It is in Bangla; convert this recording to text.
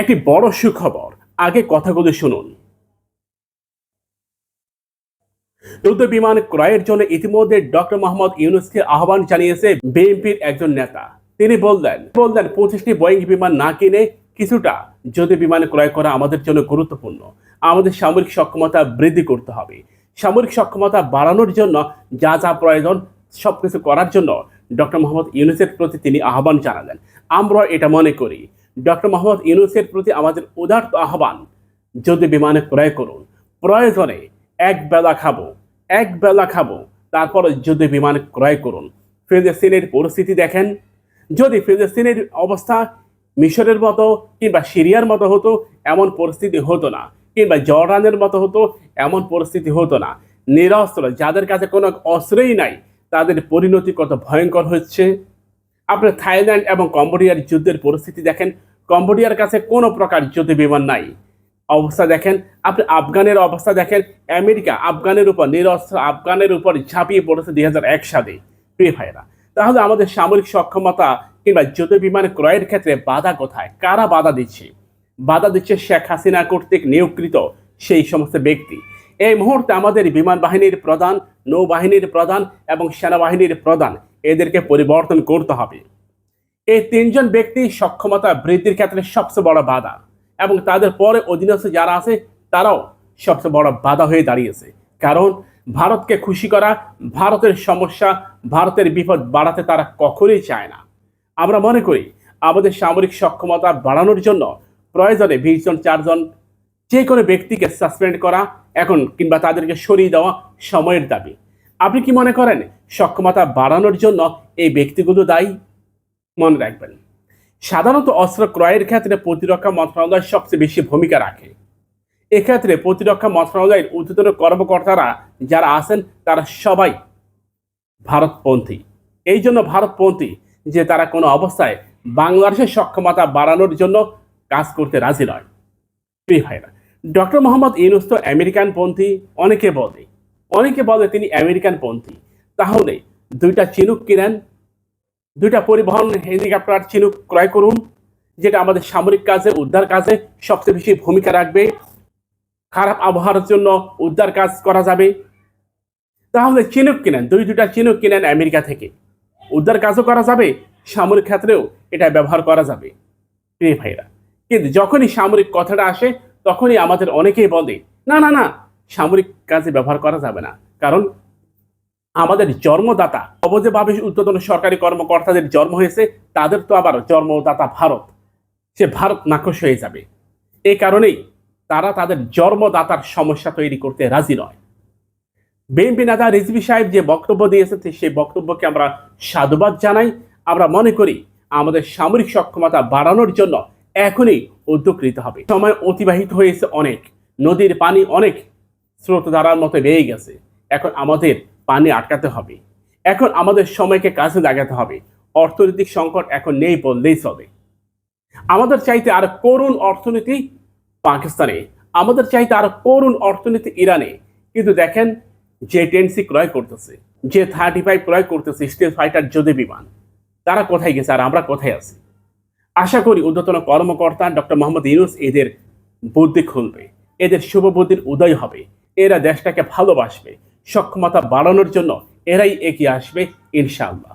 একটি বড় সুখবর। আগে কথাগুলো শুনুন। যুদ্ধ বিমান ক্রয়ের জন্য ইতিমধ্যে ডক্টর মোহাম্মদ ইউনুসকে আহ্বান জানিয়েছে বিএনপির একজন নেতা। তিনি বললেন বললেন, পঁচিশটি বোয়িং বিমান না কিনে কিছুটা যুদ্ধ বিমান ক্রয় করা আমাদের জন্য গুরুত্বপূর্ণ। আমাদের সামরিক সক্ষমতা বৃদ্ধি করতে হবে। সামরিক সক্ষমতা বাড়ানোর জন্য যা যা প্রয়োজন, সবকিছু করার জন্য ডক্টর মোহাম্মদ ইউনুসের প্রতি তিনি আহ্বান জানালেন। আমরা এটা মনে করি ডক্টর মোহাম্মদ ইউনুসের প্রতি আমাদের উদার্ত আহ্বান, যদি বিমানে ক্রয় করুন, প্রয়োজনে এক বেলা খাব, এক বেলা খাব, তারপর যদি বিমান ক্রয় করুন। ফিলিস্তিনের পরিস্থিতি দেখেন, যদি ফিলিস্তিনের অবস্থা মিশরের মতো কিংবা সিরিয়ার মতো হতো, এমন পরিস্থিতি হতো না। কিংবা জর্ডানের মতো হতো, এমন পরিস্থিতি হতো না। নিরস্ত্র, যাদের কাছে কোনো অস্ত্রই নাই, তাদের পরিণতি কত ভয়ঙ্কর হচ্ছে। আপনার থাইল্যান্ড এবং কম্বোডিয়ার যুদ্ধের পরিস্থিতি দেখেন কম্বোডিয়ার কাছে কোনো প্রকার যুদ্ধ বিমান নাই। অবস্থা দেখেন, আপনি আফগানের অবস্থা দেখেন, আমেরিকা আফগানের উপর, নিরস্ত্র আফগানের উপর ঝাঁপিয়ে পড়েছে দুই হাজার এক সালে। প্রিয় ভাইরা তাহলে আমাদের সামরিক সক্ষমতা কিংবা যুদ্ধ বিমান ক্রয়ের ক্ষেত্রে বাধা কোথায়? কারা বাধা দিচ্ছে? বাধা দিচ্ছে শেখ হাসিনা কর্তৃক নিয়োগকৃত সেই সমস্ত ব্যক্তি। এই মুহূর্তে আমাদের বিমান বাহিনীর প্রধান, নৌবাহিনীর প্রধান এবং সেনাবাহিনীর প্রধান, এদেরকে পরিবর্তন করতে হবে। এই তিনজন ব্যক্তি সক্ষমতা বৃদ্ধির ক্ষেত্রে সবচেয়ে বড় বাধা। এবং তাদের পরে অধীনস্থ যারা আছে, তারাও সবচেয়ে বড় বাধা হয়ে দাঁড়িয়েছে। কারণ ভারতকে খুশি করা, ভারতের সমস্যা, ভারতের বিপদ বাড়াতে তারা কখনোই চায় না। আমরা মনে করি, আমাদের সামরিক সক্ষমতা বাড়ানোর জন্য প্রয়োজনে বিশ জন চারজন যে কোনো ব্যক্তিকে সাসপেন্ড করা, এখন কিংবা তাদেরকে সরিয়ে দেওয়া সময়ের দাবি। আপনি কি মনে করেন, সক্ষমতা বাড়ানোর জন্য এই ব্যক্তিগুলো দায়ী? মনে রাখবেন। সাধারণত অস্ত্র ক্রয়ের ক্ষেত্রে প্রতিরক্ষা মন্ত্রণালয় সবচেয়ে বেশি ভূমিকা রাখে। এক্ষেত্রে প্রতিরক্ষা মন্ত্রণালয়ের ঊর্ধ্বতন কর্মকর্তারা যারা আছেন, তারা সবাই ভারতপন্থী। এই জন্য ভারতপন্থী যে তারা কোনো অবস্থায় বাংলাদেশের সক্ষমতা বাড়ানোর জন্য কাজ করতে রাজি নয়। প্রিয় ভাইরা ডক্টর মোহাম্মদ ইউনুস তো আমেরিকান পন্থী, অনেকে বলে। অনেকে বলে তিনি আমেরিকান পন্থী। তাহলে দুইটা চিনুক কিনেন দুইটা পরিবহন হেলিকপ্টার চিনুক ক্রয় করুন, যেটা আমাদের সামরিক কাজে, উদ্ধার কাজে সবচেয়ে বেশি ভূমিকা রাখবে। খারাপ আবহাওয়ার জন্য উদ্ধার কাজ করা যাবে। তাহলে চিনুক কিনেন, দুই দুইটা চিনুক কিনেন আমেরিকা থেকে। উদ্ধার কাজও করা যাবে, সামরিক ক্ষেত্রেও এটা ব্যবহার করা যাবে। প্রিয় ভাইরা কিন্তু যখনই সামরিক কথাটা আসে, তখনই আমাদের অনেকেই বলে, না না না, সামরিক কাজে ব্যবহার করা যাবে না। কারণ আমাদের জন্মদাতা অবজেভাবে উদ্বোধন সরকারি কর্মকর্তাদের জন্ম হয়েছে, তাদের তো আবার জন্মদাতা ভারত। সে ভারত নাকশ হয়ে যাবে। এই কারণেই তারা তাদের জন্মদাতার সমস্যা তৈরি করতে রাজি নয়। বিএনপি নেতা রিজভি সাহেব যে বক্তব্য দিয়েছে সেই বক্তব্যকে আমরা সাধুবাদ জানাই। আমরা মনে করি আমাদের সামরিক সক্ষমতা বাড়ানোর জন্য এখনই উদ্যোগ নিতে হবে। সময় অতিবাহিত হয়েছে অনেক, নদীর পানি অনেক স্রোত ধারার মতো বেড়ে গেছে। এখন আমাদের পানি আটকাতে হবে। এখন আমাদের সময়কে কাজে লাগাতে হবে। অর্থনৈতিক সংকট এখন নেই বললেই চলে। আমাদের চাইতে আর করুণ অর্থনীতি পাকিস্তানে। আমাদের চাইতে আর করুণ অর্থনীতি ইরানে। কিন্তু দেখেন, যে টেনসি ক্রয় করতেছে, যে থার্টি ফাইভ ক্রয় করতেছে স্টেল ফাইটার যদি বিমান, তারা কোথায় গেছে আর আমরা কোথায় আছি? আশা করি ঊর্ধ্বতন কর্মকর্তা ডক্টর মোহাম্মদ ইউনুস এদের বুদ্ধি খুলবে। এদের শুভ বুদ্ধির উদয় হবে। এরা দেশটাকে ভালোবাসবে। সক্ষমতা বাড়ানোর জন্য এরাই এগিয়ে আসবে ইনশাআল্লাহ।